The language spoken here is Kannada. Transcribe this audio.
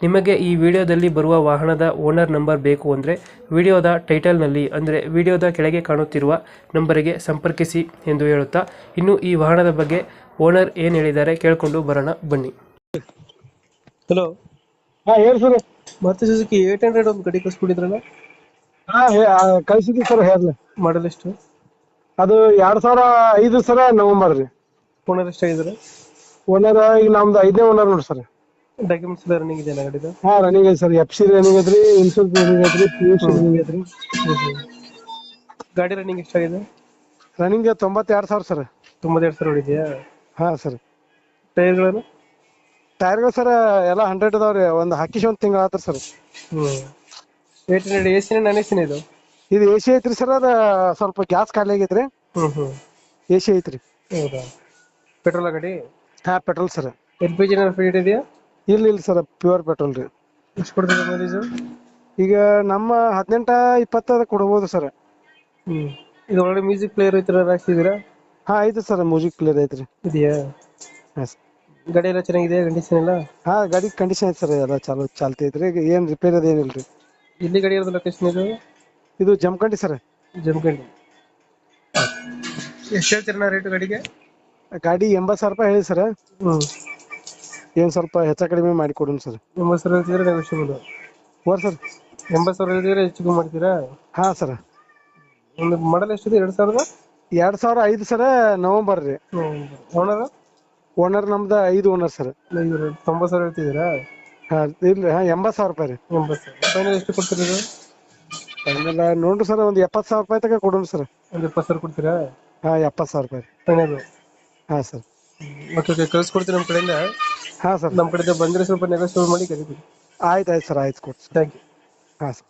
ನಿಮಗೆ ಈ ವಿಡಿಯೋದಲ್ಲಿ ಬರುವ ವಾಹನದ ಓನರ್ ನಂಬರ್ ಬೇಕು ಅಂದರೆ ವಿಡಿಯೋದ ಟೈಟಲ್ನಲ್ಲಿ ಅಂದರೆ ವಿಡಿಯೋದ ಕೆಳಗೆ ಕಾಣುತ್ತಿರುವ ನಂಬರಿಗೆ ಸಂಪರ್ಕಿಸಿ ಎಂದು ಹೇಳುತ್ತಾ ಇನ್ನು ಈ ವಾಹನದ ಬಗ್ಗೆ ಓನರ್ ಏನು ಹೇಳಿದ್ದಾರೆ ಕೇಳಿಕೊಂಡು ಬರೋಣ ಬನ್ನಿ. ಹಲೋ ಹಾ ಹೇಳಿ ಸರ್. ಮತ್ತೆ ಸುಜುಕಿ ಏಟ್ ಹಂಡ್ರೆಡ್ ಒಂದು ಗಡಿ ಕಳಿಸ್ಬಿಟ್ಟಿದ್ರಲ್ಲ ಹಾ ಕಳಿಸಿದ್ವಿ ಸರ್ ಹೇರ್ಲಿ ಮಾಡಲ್ ಎಷ್ಟು? ಅದು ಎರಡ್ ಸಾವಿರ ಐದು ಸರ ನವೆಂಬರ್ ರೀ. ಓನರ್ ಎಷ್ಟಾಗಿದ್ದಾರೆ? ಓನರ್ ಈಗ ನಮ್ದು ಐದನೇ ಓನರ್ ನೋಡಿ ಸರ್. ಡಾಕ್ಯುಮೆಂಟ್ಸ್ ಎಲ್ಲ ರನ್ನಿಂಗ್ ಇದೆಯಾ ಗಾಡಿದು? ಹಾ ರನ್ನಿಂಗ್ ಐತೆ ಸರ್. ಎಫ್ ಸಿ ರನ್ನಿಂಗ್ ಐತ್ರಿ ಇನ್ಶೂರೆನ್ಸ್ ರನ್ನಿಂಗ್ ಐತ್ರಿ ಪಿ ಯು ಸಿ ರನ್ನಿಂಗ್ ಐತ್ರಿ. ಗಾಡಿ ರನ್ನಿಂಗ್ ಎಷ್ಟಾಗಿದೆ? ರನ್ನಿಂಗ್ ತೊಂಬತ್ತೆರಡು ಸಾವಿರ ಸರ್. ತೊಂಬತ್ತೆರಡು ಸಾವಿರ ಹೊಡಿದ್ಯಾ ಹಾ ಸರ್. ಟೈರ್ಗಳನ್ನು? ಟೈರ್ಗಳು ಸರ್ ಎಲ್ಲ ಹಂಡ್ರೆಡ್ ಅದಾವ್ರಿ. ಒಂದು ಹಾಕಿಸಿ ಒಂದು ತಿಂಗಳ ಆತ್ರಿ ಸರ್. ಹ್ಞೂ ಏಟ್ ಹಂಡ್ರೆಡ್ ಎ ಸಿನ ನಾನ್ ಎ ಸಿನ ಇದು? ಇದು ಎ ಸಿ ಐತ್ರಿ ಸರ್ ಅದ ಸ್ವಲ್ಪ ಗ್ಯಾಸ್ ಖಾಲಿ ಆಗೈತ್ರಿ. ಹ್ಞೂ ಹ್ಞೂ ಎ ಸಿ ಐತ್ರಿ. ಹೌದಾ? ಪೆಟ್ರೋಲ್ ಗಾಡಿ? ಹಾ petrol sir. L P G free ಇದೆಯಾ ಇಲ್ಲ ಇಲ್ಲ ಸರ್ ಪ್ಯೂರ್ ಪೆಟ್ರೋಲ್ ರೀ. ಎಷ್ಟು ಕೊಡ್ತದೆ ಮೈಲೇಜು ಈಗ ನಮ್ಮ ಹದಿನೆಂಟ ಇಪ್ಪತ್ತದ ಕೊಡ್ಬೋದು ಸರ್. ಹ್ಞೂ ಇದು ಒಳ್ಳೆ ಮ್ಯೂಸಿಕ್ ಪ್ಲೇಯರ್ ಐತ್ರ ಹಾಕ್ಸಿದ್ದೀರಾ ಹಾ ಐತಿ ಸರ್ ಮ್ಯೂಸಿಕ್ ಪ್ಲೇಯರ್ ಐತ್ರಿ ಇದೆಯಾ? ಹಾ ಸರ್. ಗಾಡಿ ಎಲ್ಲ ಚೆನ್ನಾಗಿದೆ ಕಂಡೀಷನ್ ಎಲ್ಲ? ಹಾ ಗಾಡಿ ಕಂಡೀಷನ್ ಐತೆ ಸರ್ ಎಲ್ಲ ಚಾಲು ಚಾಲ್ತಿ ಐತ್ರಿ ಈಗ ಏನ್ ರಿಪೇರಿ ಅದ ಏನಿಲ್ರಿ. ಇಲ್ಲಿ ಗಾಡಿ ಇರೋದು ಲೊಕೇಶನ್ ಇದು? ಇದು ಜಮಖಂಡಿ ಸರ್. ಜಮಖಂಡಿ. ಎಷ್ಟು ಹೇಳ್ತೀರ ರೇಟ್ ಗಾಡಿಗೆ? ಗಾಡಿ ಎಂಬತ್ತು ಸಾವಿರ ರೂಪಾಯಿ ಹೇಳಿ ಸರ್. ಹ್ಞೂ ಏನ್ ಸ್ವಲ್ಪ ಹೆಚ್ಚ ಕಡಿಮೆ ಮಾಡಿ ಕೊಡೋಣ ಸರ್. ಎಂಬತ್ತು ಸಾವಿರ ಹೇಳ್ತಿದ್ರೆ ನೆಗೋಷಿಯಬಲ್ ಓರ್ ಸರ್. ಎಂಬತ್ತು ಸಾವಿರ ಹೇಳ್ತಿದ್ರೆ ಹೆಚ್ಚು ಕಮ್ಮಿ ಮಾಡ್ತೀರಾ? ಹಾಂ ಸರ್. ಒಂದು ಮಾಡಲ್ ಎಷ್ಟಿದೆ ಎರಡು ಸಾವಿರದ? ಎರಡು ಸಾವಿರ ಐದು ಸರ ನವಂಬರ್ ರೀ. ಓನರ್ ಓನರ್ ನಮ್ದು ಐದು ಓನರ್ ಸರ್. ತೊಂಬತ್ತು ಸಾವಿರ ಹೇಳ್ತಿದ್ದೀರಾ? ಹಾಂ ಇಲ್ಲ ಹಾಂ ಎಂಬತ್ತು ಸಾವಿರ ರೂಪಾಯಿ ರೀ. ಎಂಬತ್ತು ಸಾವಿರ. ಫೈನಲ್ ಎಷ್ಟು ಕೊಡ್ತೀರಿ ಇದು? ಆಮೇಲೆ ನೋಡ್ರಿ ಸರ್ ಒಂದು ಎಪ್ಪತ್ತು ಸಾವಿರ ರೂಪಾಯಿ ತನಕ ಕೊಡೋಣ ಸರ್. ಒಂದು ಎಪ್ಪತ್ತು ಸಾವಿರ ಕೊಡ್ತೀರಾ? ಹಾಂ ಎಪ್ಪತ್ತು ಸಾವಿರ ರೂಪಾಯಿ ಫೈನಲ್ ಹಾಂ ಸರ್. ಓಕೆ ಕಳ್ಸ್ಕೊಡ್ತೀನಿ ನಮ್ಮ ಕಡೆಯಿಂದ? ಹಾ ಸರ್ ನಮ್ಮ ಕಡೆಯಿಂದ ಬಂದರೆ ಸ್ವಲ್ಪ ನೆಗೋಷಿಯೇಟ್ ಮಾಡಿ ಕರಿತೀವಿ ಆಯ್ತು ಆಯ್ತು ಸರ್ ಆಯ್ತು ಕೊಡಿ ಸರ್ ಥ್ಯಾಂಕ್ ಯು ಹಾ ಸರ್